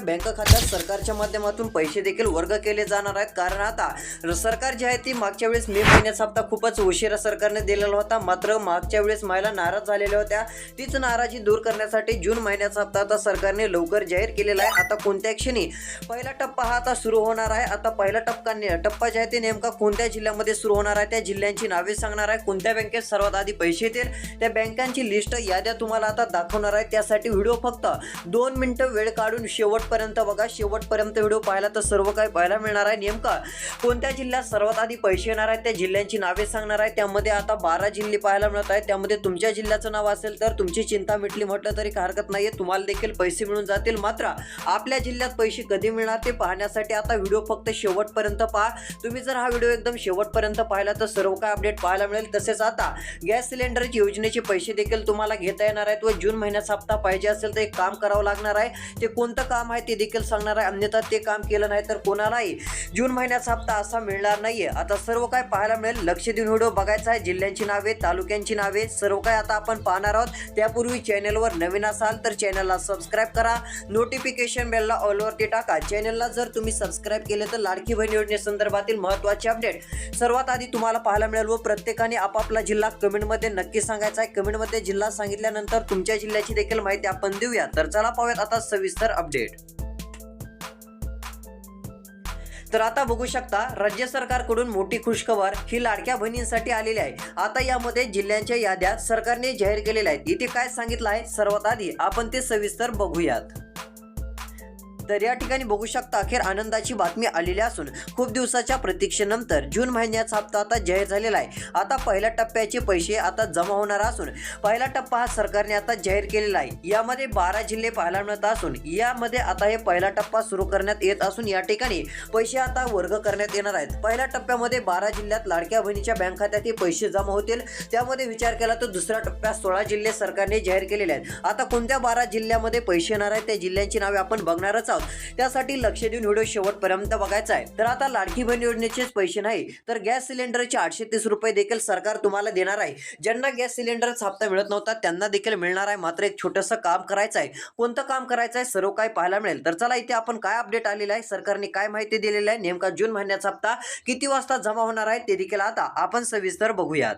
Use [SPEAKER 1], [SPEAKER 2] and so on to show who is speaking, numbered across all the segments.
[SPEAKER 1] Bank खात्यात सरकारच्या माध्यमातून पैसे देखील वर्ग केले जाणार आहेत. कारण आता सरकार जी आहे ती मागच्या वेळेस मे महिन्याचा हप्ता खूपच उशिरा सरकारने दिलेला होता. मात्र मागच्या वेळेस महिला नाराज झालेल्या होत्या. तीच नाराजी दूर करण्यासाठी जून महिन्याचा हप्ता आता सरकारने लवकर जाहीर केलेला आहे. आता कोणत्या क्षणी पहिला टप्पा हा आता सुरू होणार आहे. आता पहिला टप्पा टप्पा जे आहे ते नेमका कोणत्या जिल्ह्यामध्ये सुरू होणार आहे? त्या जिल्ह्यांची नावे सांगणार आहे. कोणत्या बँकेत सर्वात आधी पैसे येतील? त्या बँकांची लिस्ट याद्या तुम्हाला आता दाखवणार आहे. त्यासाठी व्हिडिओ फक्त दोन मिनिटं वेळ काढून शेवट शेवटपर्यंत बघा शेवटपर्यंत व्हिडिओ पाहिला तर सर्व काही पाहायला मिळणार आहे. नेमका कोणत्या जिल्ह्यात सर्वात आधी पैसे येणार आहेत त्या जिल्ह्यांची नावे सांगणार आहे. त्यामध्ये आता बारा जिल्हे पाहायला मिळत आहेत. त्यामध्ये तुमच्या जिल्ह्याचं नाव असेल तर तुमची चिंता मिटली म्हटलं तरी काही हरकत नाहीये. तुम्हाला देखील पैसे मिळून जातील. मात्र आपल्या जिल्ह्यात पैसे कधी मिळणार ते पाहण्यासाठी आता व्हिडिओ फक्त शेवटपर्यंत पहा. तुम्ही जर हा व्हिडिओ एकदम शेवटपर्यंत पाहिला तर सर्व काय अपडेट पाहायला मिळेल. तसेच आता गॅस सिलेंडरची योजनेचे पैसे देखील तुम्हाला घेता येणार आहेत व जून महिन्याचा हप्ता पाहिजे असेल तर एक काम करावं लागणार आहे. ते कोणतं काम आहे ते देखील सांगणार आहे. अन्यथा ते काम केलं नाही तर कोणालाही जून महिन्याचा हप्ता असा मिळणार नाहीये. आता सर्व काय पाहायला मिळेल. लक्ष देऊन व्हिडिओ बघायचा आहे. जिल्ह्यांची नावे तालुक्यांची नावे सर्व काय आता आपण पाहणार आहोत. त्यापूर्वी चॅनलवर नवीन असाल तर चॅनलला सबस्क्राईब करा. नोटिफिकेशन बेलला ऑलवरती टाका. चॅनलला जर तुम्ही सबस्क्राईब केले तर लाडकी बहीण योजनेसंदर्भातील महत्त्वाचे अपडेट सर्वात आधी तुम्हाला पाहायला मिळेल व प्रत्येकाने आपापला जिल्हा कमेंटमध्ये नक्की सांगायचा आहे. कमेंटमध्ये जिल्हा सांगितल्यानंतर तुमच्या जिल्ह्याची देखील माहिती आपण देऊया. तर चला पाहूयात आता सविस्तर अपडेट तर आता बघू शकता राज्य सरकारकडून मोठी खुशखबर ही लाडक्या बहिणींसाठी आलेली आहे. आता यामध्ये जिल्ह्यांच्या याद्या सरकारने जाहीर केलेल्या आहेत. इथे काय सांगितलं आहे? सर्वात आधी आपण ते सविस्तर बघूयात. तर या ठिकाणी बघू शकता अखेर आनंदाची बातमी आलेली असून खूप दिवसाच्या प्रतीक्षेनंतर जून महिन्याचा हप्ता आता जाहीर झालेला आहे. आता पहिल्या टप्प्याचे पैसे आता जमा होणार असून पहिला टप्पा हा सरकारने आता जाहीर केलेला आहे. यामध्ये बारा जिल्हे पाहायला मिळत असून यामध्ये आता हे पहिला टप्पा सुरू करण्यात येत असून या ठिकाणी पैसे आता वर्ग करण्यात येणार आहेत. पहिल्या टप्प्यामध्ये बारा जिल्ह्यात लाडक्या बहिणीच्या बँक खात्यात हे पैसे जमा होतील. त्यामध्ये विचार केला तर दुसऱ्या टप्प्यात सोळा जिल्हे सरकारने जाहीर केलेले आहेत. आता कोणत्या बारा जिल्ह्यामध्ये पैसे येणार आहेत त्या जिल्ह्यांची नावे आपण बघणारच आहोत. त्यासाठी लक्ष देऊन व्हिडिओ शेवटपर्यंत बघायचा आहे. तर आता लाडकी बहीण योजनेचेच पैसे नाही तर गॅस सिलेंडरचे आठशे तीस रुपये देखील सरकार तुम्हाला देणार आहे. ज्यांना गॅस सिलेंडरचा हप्ता मिळत नव्हता त्यांना देखील मिळणार आहे. मात्र एक छोटंसं काम करायचं आहे. कोणतं काम करायचं आहे सर्व काय पाहायला मिळेल. तर चला इथे आपण काय अपडेट आलेला आहे? सरकारने काय माहिती दिलेली आहे? नेमका जून महिन्याचा हप्ता किती वाजता जमा होणार आहे ते देखील आता आपण सविस्तर बघूयात.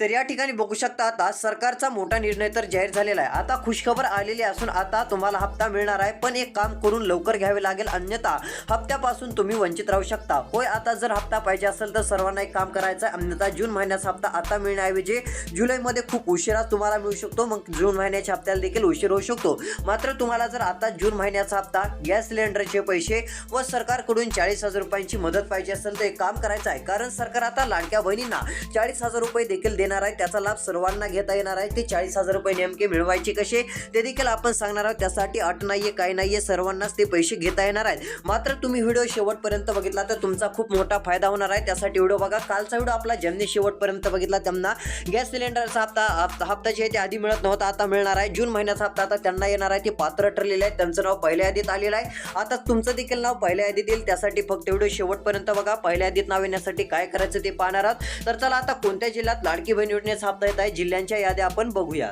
[SPEAKER 1] तर या ठिकाणी बघू शकता आता सरकारचा मोठा निर्णय तर जाहीर झालेला आहे. आता खुशखबर आलेली असून आता तुम्हाला हप्ता मिळणार आहे. पण एक काम करून लवकर घ्यावे लागेल. अन्यथा हप्त्यापासून तुम्ही वंचित राहू शकता. होय आता जर हप्ता पाहिजे असेल तर सर्वांना एक काम करायचं आहे. अन्यथा जून महिन्याचा हप्ता आता मिळण्याऐवजी जुलैमध्ये खूप उशिरा तुम्हाला मिळू शकतो. मग जून महिन्याच्या हप्त्याला देखील उशीर होऊ शकतो. मात्र तुम्हाला जर आता जून महिन्याचा हप्ता गॅस सिलेंडरचे पैसे व सरकारकडून चाळीस हजार रुपयांची मदत पाहिजे असेल तर एक काम करायचं आहे. कारण सरकार आता लाडक्या बहिणींना चाळीस हजार रुपये देखील देणार आहे. त्याचा लाभ सर्वांना घेता येणार आहे. ते चाळीस हजार रुपये नेमके मिळवायचे कसे? ते देखील आपण सांगणार आहोत. त्यासाठी अट नाही आहे काय आहे सर्वांनाच ते पैसे घेता येणार आहेत. मात्र तुम्ही व्हिडिओ शेवटपर्यंत बघितला तर तुमचा खूप मोठा फायदा होणार आहे. त्यासाठी व्हिडिओ बघा. कालचा व्हिडिओ आपला ज्यांनी शेवटपर्यंत बघितला त्यांना गॅस सिलेंडरचा हप्ता हप्ता जे आहे ते आधी मिळत नव्हता आता मिळणार आहे. जून महिन्याचा हप्ता आता त्यांना येणार आहे. ते पात्र ठरलेले आहे त्यांचं नाव पहिल्या यादीत आलेलं आहे. आता तुमचं देखील नाव पहिल्या यादीत येईल. त्यासाठी फक्त व्हिडिओ शेवटपर्यंत बघा. पहिल्या यादीत नाव येण्यासाठी काय करायचं ते पाहणार आहोत. तर चला आता कोणत्या जिल्ह्यात लाडकी बहीण योजनेचा हप्ता येत आहे जिल्ह्यांच्या याद्या आपण बघूया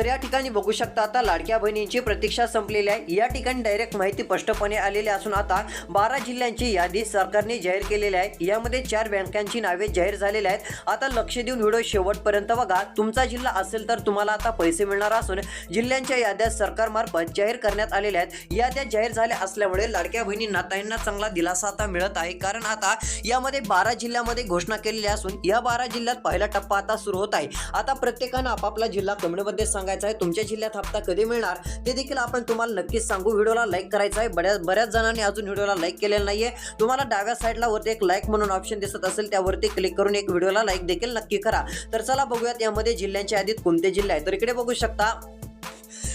[SPEAKER 1] तर या ठिकाणी बघू शकता आता लाडक्या बहिणींची प्रतीक्षा संपलेली आहे. या ठिकाणी डायरेक्ट माहिती स्पष्टपणे आलेली असून आता बारा जिल्ह्यांची यादी सरकारने जाहीर केलेली आहे. यामध्ये चार बँकांची नावे जाहीर झालेली आहेत. आता लक्ष देऊन व्हिडिओ शेवटपर्यंत बघा. तुमचा जिल्हा असेल तर तुम्हाला आता पैसे मिळणार असून जिल्ह्यांच्या याद्या सरकारमार्फत जाहीर करण्यात आलेल्या आहेत. याद्या जाहीर झाल्या असल्यामुळे लाडक्या बहिणींना ताईंना चांगला दिलासा आता मिळत आहे. कारण आता यामध्ये बारा जिल्ह्यामध्ये घोषणा केलेली असून या बारा जिल्ह्यात पहिला टप्पा आता सुरू होत आहे. आता प्रत्येकानं आपापला जिल्हा कमेंटमध्ये सांगायचा आहे. तुमच्या जिल्ह्यात हप्ता कधी मिळणार ते देखील आपण तुम्हाला नक्कीच सांगू. व्हिडिओला लाईक करायचा आहे. बऱ्याच बऱ्याच जणांनी अजून व्हिडिओला लाईक केलेलं नाहीये. तुम्हाला डाव्या साईडला वरती एक लाईक म्हणून ऑप्शन दिसत असेल त्यावरती क्लिक करून एक व्हिडिओला लाईक देखील नक्की करा. तर चला बघूयात यामध्ये जिल्ह्यांच्या यादीत कोणते जिल्हे आहेत. तर इकडे बघू शकता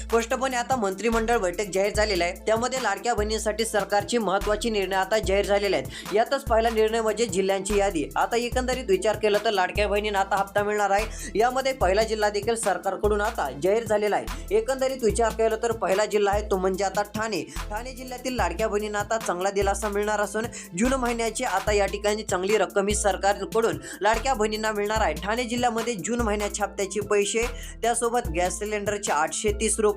[SPEAKER 1] स्पष्टपणे आता मंत्रिमंडळ बैठक जाहीर झालेला आहे. त्यामध्ये लाडक्या बहिणींसाठी सरकारची महत्वाची निर्णय आता जाहीर झालेले आहेत. यातच पहिला निर्णय म्हणजे जिल्ह्यांची यादी. आता एकंदरीत विचार केला तर लाडक्या बहिणींना आता हप्ता मिळणार आहे. यामध्ये पहिला जिल्हा देखील सरकारकडून आता जाहीर झालेला आहे. एकंदरीत विचार केला तर पहिला जिल्हा आहे तो म्हणजे आता ठाणे. ठाणे जिल्ह्यातील लाडक्या बहिणींना आता चांगला दिलासा मिळणार असून जून महिन्याची आता या ठिकाणी चांगली रक्कम ही सरकारकडून लाडक्या बहिणींना मिळणार आहे. ठाणे जिल्ह्यामध्ये जून महिन्याच्या हप्त्याचे पैसे त्यासोबत गॅस सिलेंडरचे आठशे तीस रुपये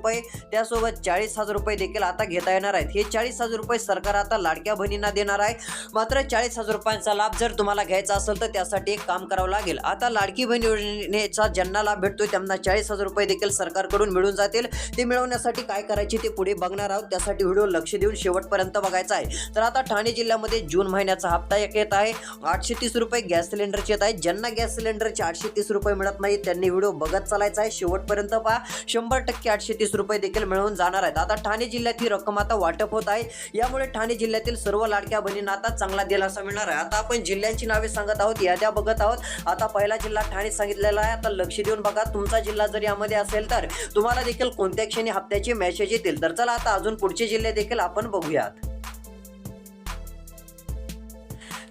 [SPEAKER 1] त्यासोबत चाळीस हजार रुपये देखील आता घेता येणार आहेत. हे चाळीस हजार रुपये सरकार आता लाडक्या बहिणींना देणार आहे. मात्र चाळीस हजार रुपयांचा लाभ जर तुम्हाला घ्यायचा असेल तर त्यासाठी एक काम करावं लागेल. आता लाडकी बहीण योजनेचा ज्यांना लाभ भेटतो त्यांना चाळीस हजार रुपये देखील सरकारकडून मिळून जातील. ते मिळवण्यासाठी काय करायचे ते पुढे बघणार आहोत. त्यासाठी व्हिडिओ लक्ष देऊन शेवटपर्यंत बघायचा आहे. तर आता ठाणे जिल्ह्यामध्ये जून महिन्याचा हप्ता एक येत आहे. आठशे तीस रुपये गॅस सिलेंडरचे येत आहे ज्यांना गॅस सिलेंडरचे आठशे तीस रुपये मिळत नाही त्यांनी व्हिडिओ बघत चालायचा आहे. शेवटपर्यंत पहा. शंभर टक्के आठशे तीस रुपये देखील मिळवून जाणार आहेत. आता ठाणे जिल्ह्यात ही रक्कम आता वाटप होत आहे. यामुळे ठाणे जिल्ह्यातील सर्व लाडक्या बहिणींना आता चांगला दिलासा मिळणार आहे. आता आपण जिल्ह्यांची नावे सांगत आहोत याद्या बघत आहोत. आता पहिला जिल्हा ठाणे सांगितलेला आहे. आता लक्ष देऊन बघा तुमचा जिल्हा जर यामध्ये असेल तर तुम्हाला देखील कोणत्या क्षणी हप्त्याचे मेसेज येतील? तर चला आता अजून पुढचे जिल्हे देखील आपण बघूयात.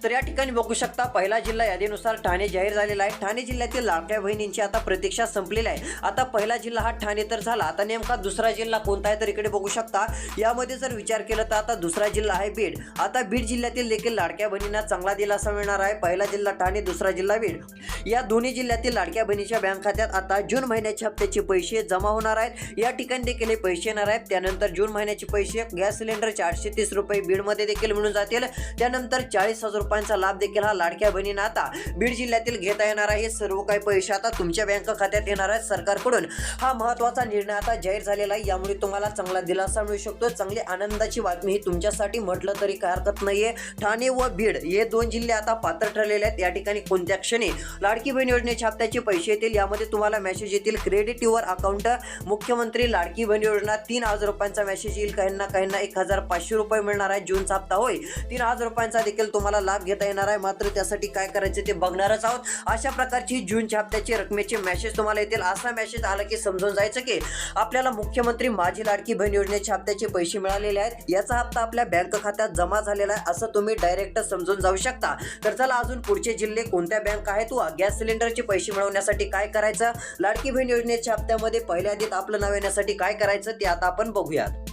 [SPEAKER 1] तर या ठिकाणी बघू शकता पहिला जिल्हा यादीनुसार ठाणे जाहीर झालेला आहे. ठाणे जिल्ह्यातील लाडक्या बहिणींची आता प्रतीक्षा संपलेली आहे. आता पहिला जिल्हा हा ठाणे तर झाला. आता नेमका दुसरा जिल्हा कोणता आहे तर इकडे बघू शकता. यामध्ये जर विचार केला तर आता दुसरा जिल्हा आहे बीड. आता बीड जिल्ह्यातील देखील लाडक्या बहिणींना चांगला दिलासा मिळणार आहे. पहिला जिल्हा ठाणे दुसरा जिल्हा बीड. या दोन्ही जिल्ह्यातील लाडक्या बहिणीच्या बँक खात्यात आता जून महिन्याच्या हप्त्याचे पैसे जमा होणार आहेत. या ठिकाणी देखील हे पैसे येणार आहेत. त्यानंतर जून महिन्याचे पैसे गॅस सिलेंडर चारशे तीस रुपये बीडमध्ये देखील मिळून जातील. त्यानंतर चाळीस हजार रुपयांचा लाभ देखील हा लाडक्या बहिणींना आता बीड जिल्ह्यातील घेता येणार आहे. हे सर्व काही पैसे आता तुमच्या बँक खात्यात येणार आहे सरकारकडून. हा महत्त्वाचा निर्णय आता जाहीर झालेला आहे. यामुळे तुम्हाला चांगला दिलासा मिळू शकतो. चांगली आनंदाची बातमी ही तुमच्यासाठी म्हटलं तरी काय हरकत नाहीये. ठाणे व बीड हे दोन जिल्हे आता पात्र ठरलेले आहेत. या ठिकाणी कोणत्या क्षणी लाडकी बहीण योजनेच्या हप्त्याचे पैसे येतील? यामध्ये तुम्हाला मेसेज येतील. क्रेडिट युअर अकाउंट मुख्यमंत्री लाडकी बहीण योजना तीन हजार रुपयांचा मेसेज येईल. काहींना काहींना एक हजार पाचशे रुपये मिळणार आहे. जूनचा हप्ता होय. तीन हजार रुपयांचा देखील तुम्हाला लाभ घेता येणार आहे. मात्र त्यासाठी काय करायचे ते बघणारच आहोत. अशा प्रकारची जूनच्या हप्त्याची रकमेचे मेसेज तुम्हाला येतील. असा मेसेज आला की समजून जायचं की आपल्याला मुख्यमंत्री माझी लाडकी बहीण योजनेच्या हप्त्याचे पैसे मिळालेले आहेत. याचा हप्ता आपल्या बँक खात्यात जमा झालेला आहे असं तुम्ही डायरेक्ट समजून जाऊ शकता. तर चला अजून पुढचे जिल्हे कोणत्या बँक आहेत? व गॅस सिलेंडरचे पैसे मिळवण्यासाठी काय करायचं? लाडकी बहीण योजनेच्या हप्त्यामध्ये पहिल्या आधीत आपलं नाव येण्यासाठी काय करायचं ते आता आपण बघूयात.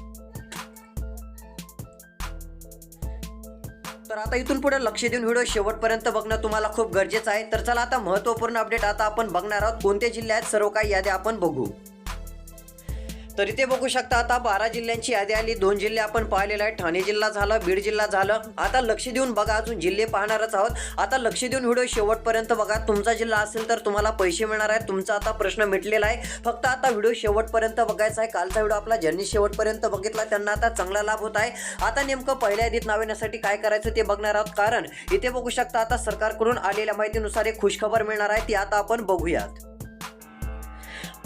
[SPEAKER 1] तर आता इथून पुढे लक्ष देऊन व्हिडिओ शेवटपर्यंत बघणं तुम्हाला खूप गरजेचं आहे. तर चला आता महत्त्वपूर्ण अपडेट आता आपण बघणार आहोत. कोणत्या जिल्ह्यात सर्व काही यादी आपण बघू. तर इथे बघू शकता आता बारा जिल्ह्यांची यादी आली. दोन जिल्हे आपण पाहिलेले आहे ठाणे जिल्हा झालं बीड जिल्हा झालं. आता लक्ष देऊन बघा अजून जिल्हे पाहणारच आहोत. आता लक्ष देऊन व्हिडिओ शेवटपर्यंत बघा. तुमचा जिल्हा असेल तर तुम्हाला पैसे मिळणार आहेत. तुमचा आता प्रश्न मिटलेला आहे. फक्त आता व्हिडिओ शेवटपर्यंत बघायचा आहे. कालचा व्हिडिओ आपला ज्यांनी शेवटपर्यंत बघितला त्यांना आता चांगला लाभ होत आहे. आता नेमकं पहिल्या यादीत नाव येण्यासाठी काय करायचं ते बघणार आहोत. कारण इथे बघू शकता आता सरकारकडून आलेल्या माहितीनुसार एक खुशखबर मिळणार आहे. ती आता आपण बघूयात.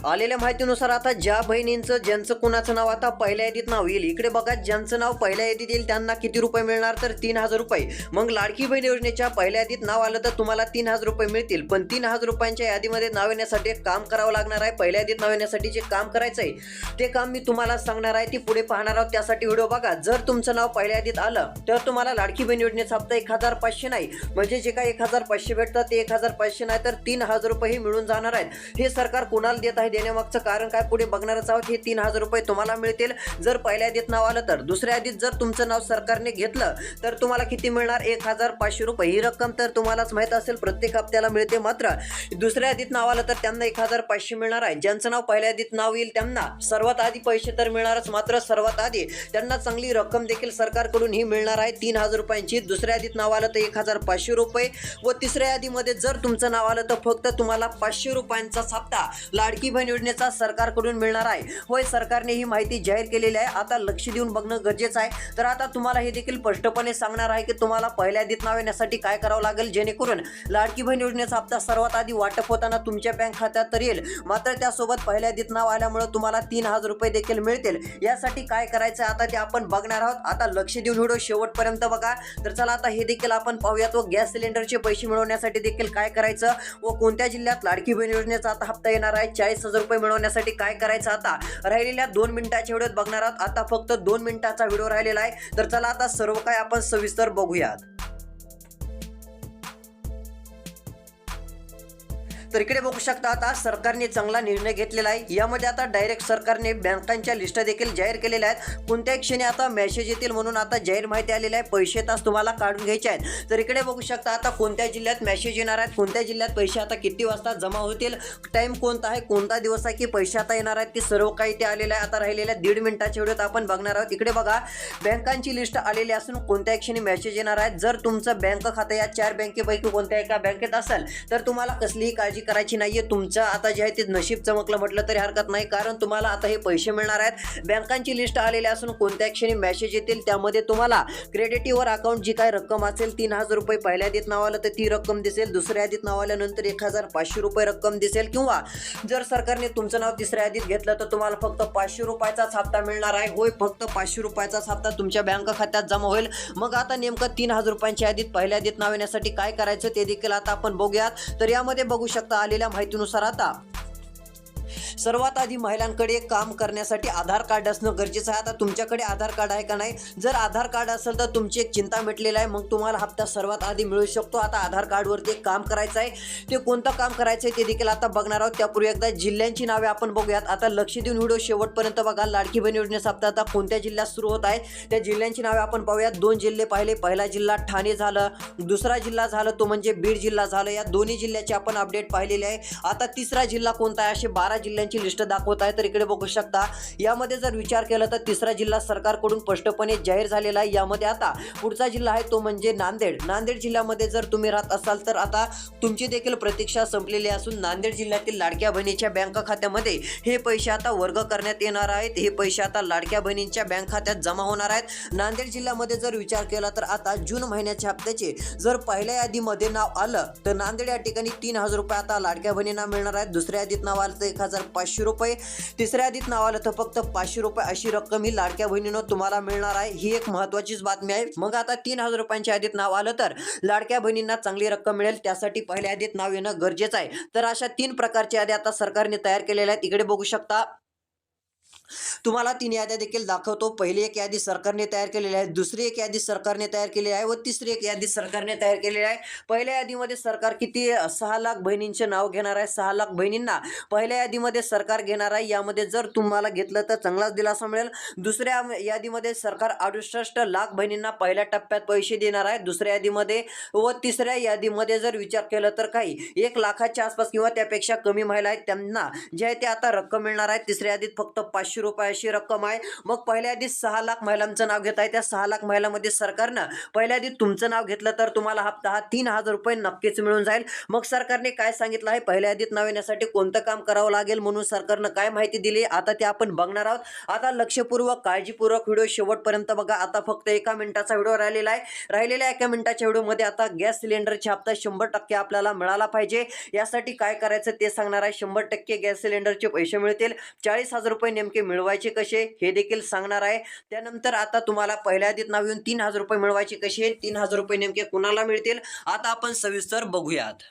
[SPEAKER 1] आलेल्या माहितीनुसार आता ज्या बहिणींचं ज्यांचं कुणाचं नाव आता पहिल्या यादीत नाव येईल इकडे बघा ज्यांचं नाव पहिल्या यादीत येईल त्यांना किती रुपये मिळणार? तर तीन हजार रुपये. मग लाडकी बहीण योजनेच्या पहिल्या यादीत नाव आलं तर तुम्हाला तीन हजार रुपये मिळतील. पण तीन हजार रुपयांच्या यादीमध्ये नाव येण्यासाठी काम करावं लागणार आहे. पहिल्या यादीत नाव येण्यासाठी जे काम करायचं आहे ते काम मी तुम्हाला सांगणार आहे. ती पुढे पाहणार आहोत. त्यासाठी व्हिडिओ बघा. जर तुमचं नाव पहिल्या यादीत आलं तर तुम्हाला लाडकी बहीण योजनेचा हप्ता एक हजार पाचशे नाही. म्हणजे जे काही एक हजार पाचशे भेटतात ते एक हजार पाचशे नाही तर तीन हजार रुपये मिळून जाणार आहेत. हे सरकार कोणाला देत आहे? देण्यामागचं कारण काय? पुढे बघणारच आहोत. हे तीन हजार रुपये तुम्हाला मिळतील. जर पहिल्या यादीत नाव आलं तर. दुसऱ्या यादीत जर तुमचं नाव सरकारने घेतलं तर तुम्हाला किती मिळणार? एक हजार पाचशे रुपये. ही रक्कम तर तुम्हालाच माहीत असेल. प्रत्येक हप्त्याला मिळते मात्र. दुसऱ्या यादीत नाव आलं तर त्यांना एक हजार पाचशे मिळणार आहे. ज्यांचं नाव पहिल्या यादीत नाव येईल त्यांना सर्वात आधी पैसे तर मिळणारच. मात्र सर्वात आधी त्यांना चांगली रक्कम देखील सरकारकडून ही मिळणार आहे. तीन हजार रुपयांची. दुसऱ्या यादीत नाव आलं तर एक हजार पाचशे रुपये व तिसऱ्या यादीमध्ये जर तुमचं नाव आलं तर फक्त तुम्हाला पाचशे रुपयांचा हप्ता लाडकी जीवन योजनेचा सरकारकडून मिळणार आहे. होय सरकारने ही माहिती जाहीर केलेली आहे. आता लक्ष देऊन बघणं गरजेचं आहे. तर आता तुम्हाला हे देखील स्पष्टपणे सांगणार आहे की तुम्हाला पहिल्या यादीत नाव येण्यासाठी काय करावं लागेल? जेणेकरून लाडकी बहीण योजनेचा हप्ता सर्वात आधी वाटप होताना तुमच्या बँक खात्यात तर येईल. मात्र त्यासोबत पहिल्या यादीत नाव आल्यामुळे तुम्हाला तीन हजार रुपये देखील मिळतील. यासाठी काय करायचं आता ते आपण बघणार आहोत. आता लक्ष देऊन व्हिडिओ शेवटपर्यंत बघा. तर चला आता हे देखील आपण पाहूयात. व गॅस सिलेंडरचे पैसे मिळवण्यासाठी देखील काय करायचं? व कोणत्या जिल्ह्यात लाडकी बहीण योजनेचा आता हप्ता येणार आहे? चाळीस हजार रुपये मिळवण्यासाठी काय करायचं आता? राहिलेल्या दोन मिनिटाच्या व्हिडिओत बघणार आहोत. आता फक्त दोन मिनिटाचा व्हिडिओ राहिलेला आहे. तर चला आता सर्व काय आपण सविस्तर बघूयात. तर इकडे बघू शकता आता सरकारने चांगला निर्णय घेतलेला आहे. यामध्ये आता डायरेक्ट सरकारने बँकांच्या लिस्ट देखील जाहीर केलेल्या आहेत. कोणत्याही क्षणी आता मेसेज येतील म्हणून आता जाहीर माहिती आलेली आहे. पैसे तास तुम्हाला काढून घ्यायचे आहेत. तर इकडे बघू शकता आता कोणत्या जिल्ह्यात मेसेज येणार आहेत? कोणत्या जिल्ह्यात पैसे आता किती वाजता जमा होतील? टाईम कोणता आहे? कोणता दिवस आहे की पैसे आता येणार आहेत? ते सर्व काही ते आलेलं आहे. आता राहिलेल्या दीड मिनिटाच्या व्हिडिओत आपण बघणार आहोत. इकडे बघा बँकांची लिस्ट आलेली असून कोणत्याही क्षणी मेसेज येणार आहेत. जर तुमचं बँक खातं या चार बँकेपैकी कोणत्या एका बँकेत असेल तर तुम्हाला कसलीही काळजी करायची नाहीये. तुमचं आता जे आहे ते नशीब चमकलं म्हटलं तरी हरकत नाही. कारण तुम्हाला आता हे पैसे मिळणार आहेत. बँकांची लिस्ट आलेली असून कोणत्या क्षणी मेसेज येतील त्यामध्ये तुम्हाला क्रेडिटीवर अकाउंट जी काय रक्कम असेल तीन हजार रुपये पहिल्या यादीत नाव आलं तर ती रक्कम दिसेल. दुसऱ्या यादीत नाव आल्यानंतर एक हजार पाचशे रुपये रक्कम दिसेल. किंवा जर सरकारने तुमचं नाव तिसऱ्या यादीत घेतलं तर तुम्हाला फक्त पाचशे रुपयाचाच हप्ता मिळणार आहे. होय फक्त पाचशे रुपयाचाच हप्ता तुमच्या बँक खात्यात जमा होईल. मग आता नेमकं तीन हजार रुपयांच्या यादीत पहिल्या यादीत नाव येण्यासाठी काय करायचं ते देखील आता आपण बघूयात. तर यामध्ये बघू शकता आलेल्या माहितीनुसार आता सर्वात आधी महिलांकडे काम करण्यासाठी आधार कार्ड असणं गरजेचं आहे. आता तुमच्याकडे आधार कार्ड आहे का नाही? जर आधार कार्ड असेल तर तुमची एक चिंता मिटलेली आहे. मग तुम्हाला हप्ता सर्वात आधी मिळू शकतो. आता आधार कार्डवरती एक काम करायचं आहे ते कोणतं काम करायचं आहे ते देखील आता बघणार आहोत. त्यापूर्वी एकदा जिल्ह्यांची नावे आपण बघूयात. आता लक्ष देऊन व्हिडिओ शेवटपर्यंत बघा. लाडकी बहीण योजनेचा हप्ता आता कोणत्या जिल्ह्यात सुरू होत आहे? त्या जिल्ह्यांची नावे आपण पाहूयात. दोन जिल्हे पाहिले. पहिला जिल्हा ठाणे झालं. दुसरा जिल्हा झालं तो म्हणजे बीड जिल्हा झालं. या दोन्ही जिल्ह्याचे आपण अपडेट पाहिलेले आहे. आता तिसरा जिल्हा कोणता आहे? असे बारा जिल्ह्यांची लिस्ट दाखवत आहे तर इकडे बघू शकता. यामध्ये जर विचार केला तर तिसरा जिल्हा सरकारकडून स्पष्टपणे जाहीर झालेला आहे. यामध्ये आता पुढचा जिल्हा आहे तो म्हणजे नांदेड. नांदेड जिल्ह्यामध्ये जर तुम्ही राहत असाल तर आता तुमची देखील प्रतीक्षा संपलेली असून नांदेड जिल्ह्यातील लाडक्या बहिणीच्या बँक खात्यामध्ये हे पैसे आता वर्ग करण्यात येणार आहेत. हे पैसे आता लाडक्या बहिणींच्या बँक खात्यात जमा होणार आहेत. नांदेड जिल्ह्यामध्ये जर विचार केला तर आता जून महिन्याच्या हप्त्याचे जर पहिल्या यादीमध्ये नाव आलं तर नांदेड या ठिकाणी तीन हजार रुपये आता लाडक्या बहिणींना मिळणार आहेत. दुसऱ्या यादीत नाव आलं तर एक हजार पाचशे रुपये. तिसऱ्या यादीत नाव आलं तर फक्त पाचशे रुपये अशी रक्कम ही लाडक्या बहिणीनं तुम्हाला मिळणार आहे. ही एक महत्वाचीच बातमी आहे. मग आता तीन हजार रुपयांच्या यादीत नाव आलं तर लाडक्या बहिणींना चांगली रक्कम मिळेल. त्यासाठी पहिल्या यादीत नाव येणं गरजेचं आहे. तर अशा तीन प्रकारच्या यादी आता सरकारने तयार केलेल्या आहेत. इकडे बघू शकता. तुम्हाला तीन याद्या देखील दाखवतो. पहिली एक यादी सरकारने तयार केलेली आहे दुसरी एक यादी सरकारने तयार केलेली आहे व तिसरी एक यादी सरकारने तयार केलेली आहे. पहिल्या यादीमध्ये सरकार किती सहा लाख बहिणींचे नाव घेणार आहे सहा लाख बहिणींना पहिल्या यादीमध्ये सरकार घेणार आहे. यामध्ये जर तुम्हाला घेतलं तर चांगलाच दिलासा मिळेल. दुसऱ्या यादीमध्ये सरकार अडुसष्ट लाख बहिणींना पहिल्या टप्प्यात पैसे देणार आहे. दुसऱ्या यादीमध्ये व तिसऱ्या यादीमध्ये जर विचार केला तर काही एक लाखाच्या आसपास किंवा त्यापेक्षा कमी महिला आहेत. त्यांना जे आहे ते आता रक्कम मिळणार आहे. तिसऱ्या यादीत फक्त पाचशे रुपये रुपयाची रक्कम आहे. मग पहिल्या आधी सहा लाख महिलांचं नाव घेत आहे त्या सहा लाख महिलांमध्ये सरकारनं पहिल्या आधी तुमचं नाव घेतलं तर तुम्हाला हप्ता हा तीन हजार रुपये नक्कीच मिळून जाईल. मग सरकारने काय सांगितलं आहे? पहिल्या आधीत नाव येण्यासाठी कोणतं काम करावं लागेल म्हणून सरकारनं काय माहिती दिली? आता ते आपण बघणार आहोत. आता लक्षपूर्वक काळजीपूर्वक व्हिडिओ शेवटपर्यंत बघा. आता फक्त एका मिनिटाचा व्हिडिओ राहिलेला आहे. राहिलेल्या एका मिनिटाच्या व्हिडिओमध्ये आता गॅस सिलेंडरची हप्ता शंभर टक्के आपल्याला मिळाला पाहिजे. यासाठी काय करायचं ते सांगणार आहे. शंभर टक्के गॅस सिलेंडरचे पैसे मिळतील. चाळीस हजार रुपये नेमके मिळवायचे कसे हे देखील सांगणार आहे. त्यानंतर आता तुम्हाला पहिल्या यादीत नाव येऊन तीन हजार रुपये मिळवायचे कसे? तीन हजार रुपये नेमके कुणाला मिळतील? आता आपण सविस्तर बघूयात.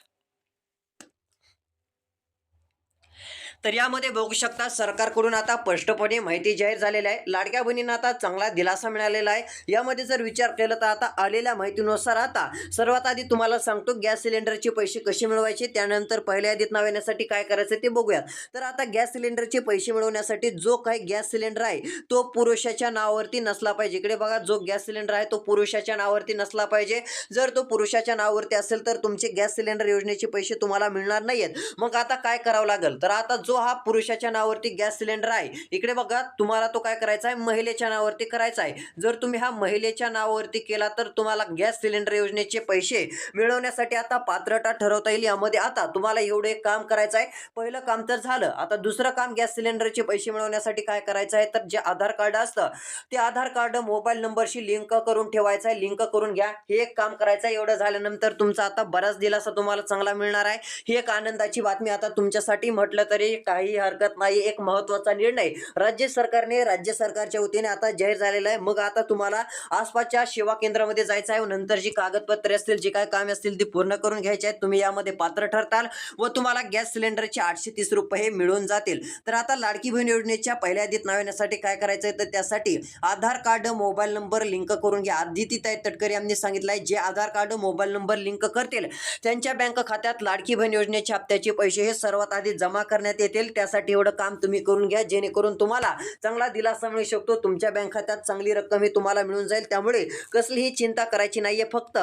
[SPEAKER 1] तर यामध्ये बघू शकता सरकारकडून आता स्पष्टपणे माहिती जाहीर झालेली आहे. लाडक्या बहिणींना आता चांगला दिलासा मिळालेला आहे. यामध्ये जर विचार केला तर आता आलेल्या माहितीनुसार आता सर्वात आधी तुम्हाला सांगतो गॅस सिलेंडरचे पैसे कसे मिळवायचे त्यानंतर पहिल्या यादीत नाव येण्यासाठी काय करायचं ते बघूयात. तर आता गॅस सिलेंडरचे पैसे मिळवण्यासाठी जो काही गॅस सिलेंडर आहे तो पुरुषाच्या नावावरती नसला पाहिजे. इकडे बघा जो गॅस सिलेंडर आहे तो पुरुषाच्या नावावरती नसला पाहिजे. जर तो पुरुषाच्या नावावरती असेल तर तुमचे गॅस सिलेंडर योजनेचे पैसे तुम्हाला मिळणार नाहीत मग आता काय करावं लागेल? तर आता जो हा पुरुषाच्या नावावरती गॅस सिलेंडर आहे इकडे बघा तुम्हाला तो काय करायचा आहे महिलेच्या नावावरती करायचा आहे जर तुम्ही हा महिलेच्या नावावरती केला तर तुम्हाला गॅस सिलेंडर योजनेचे पैसे मिळवण्यासाठी आता पात्रता ठरवता येईल. यामध्ये आता तुम्हाला एवढे काम करायचं आहे पहिलं काम तर झालं. आता दुसरं काम गॅस सिलेंडरचे पैसे मिळवण्यासाठी काय करायचं आहे तर जे आधार कार्ड असतं ते आधार कार्ड मोबाईल नंबरशी लिंक करून ठेवायचं आहे लिंक करून घ्या. हे एक काम करायचं आहे एवढं झाल्यानंतर तुमचा आता बराच दिलासा तुम्हाला चांगला मिळणार आहे. ही एक आनंदाची बातमी आता तुमच्यासाठी म्हटलं तरी काही हरकत नाही एक महत्त्वाचा निर्णय. राज्य सरकारने राज्य सरकारच्या वतीने आता जाहीर झालेला आहे. मग आता तुम्हाला आसपासच्या सेवा केंद्रामध्ये जायचं आहे. व नंतर जी कागदपत्रे असतील जी काय कामे असतील ती पूर्ण करून घ्यायची आहेत. तुम्ही यामध्ये पात्र ठरताल व तुम्हाला गॅस सिलेंडरचे आठशे तीस रुपये मिळून जातील. तर आता लाडकी बहीण योजनेच्या पहिल्या यादीत नाव येण्यासाठी काय करायचं आहे तर त्यासाठी Aadhaar card mobile number link करून घ्या. आदितीताई तटकरे यांनी सांगितलं आहे जे Aadhaar card mobile number link करतील त्यांच्या बँक खात्यात लाडकी बहीण योजनेच्या हप्त्याचे पैसे हे सर्वात आधी जमा करण्यात येतील. त्यासाठी एवढं काम तुम्ही करून घ्या जेणेकरून तुम्हाला चांगला दिलासा मिळू शकतो तुमच्या बँक खात्यात चांगली रक्कम ही तुम्हाला मिळून जाईल त्यामुळे कसलीही चिंता करायची नाहीये फक्त.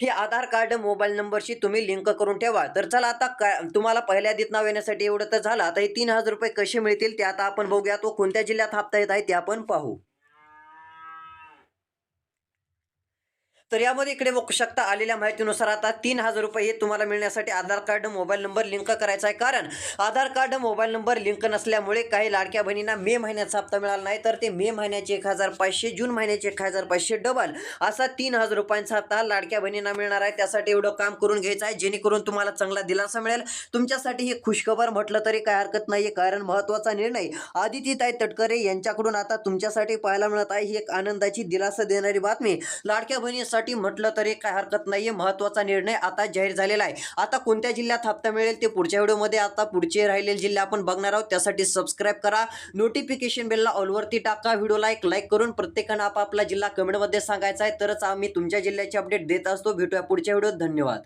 [SPEAKER 1] हे आधार कार्ड मोबाईल नंबरशी तुम्ही लिंक करून ठेवा. तर चला आता काय तुम्हाला पहिल्या यादीत नाव येण्यासाठी एवढं तर झालं आता हे तीन हजार रुपये कसे मिळतील ते आता आपण बघूया तो कोणत्या जिल्ह्यात हप्ता येत आहे ते आपण पाहू. तर यामध्ये इकडे बघू शकता आलेल्या माहितीनुसार आता तीन हजार रुपये हे तुम्हाला मिळण्यासाठी Aadhaar card mobile number link करायचा आहे. कारण Aadhaar card mobile number link नसल्यामुळे काही लाडक्या बहिणींना मे महिन्याचा हप्ता मिळाला नाही. तर ते मे महिन्याचे एक हजार पाचशे जून महिन्याचे एक हजार पाचशे डबल असा तीन हजार रुपयांचा हप्ता लाडक्या बहिणींना मिळणार आहे. त्यासाठी एवढं काम करून घ्यायचं आहे जेणेकरून तुम्हाला चांगला दिलासा मिळेल. तुमच्यासाठी हे खुशखबर म्हटलं तरी काय हरकत नाही कारण महत्त्वाचा निर्णय आदितीताई तटकरे यांच्याकडून आता तुमच्यासाठी पाहायला मिळत आहे. ही एक आनंदाची दिलासा देणारी बातमी लाडक्या बहिणीसाठी म्हटलं तरी काय हरकत नाहीये. महत्त्वाचा निर्णय आता जाहीर झालेला आहे. आता कोणत्या जिल्ह्यात हप्ता मिळेल ते पुढच्या व्हिडिओमध्ये आता पुढचे राहिलेले जिल्हे आपण बघणार आहोत. त्यासाठी सबस्क्राईब करा. नोटिफिकेशन बेलला ऑलवरती टाका. व्हिडिओला एक लाईक करून प्रत्येकानं आपापला जिल्हा कमेंटमध्ये सांगायचा आहे. तरच आम्ही तुमच्या जिल्ह्याचे अपडेट देत असतो. भेटूया पुढच्या व्हिडिओत. धन्यवाद.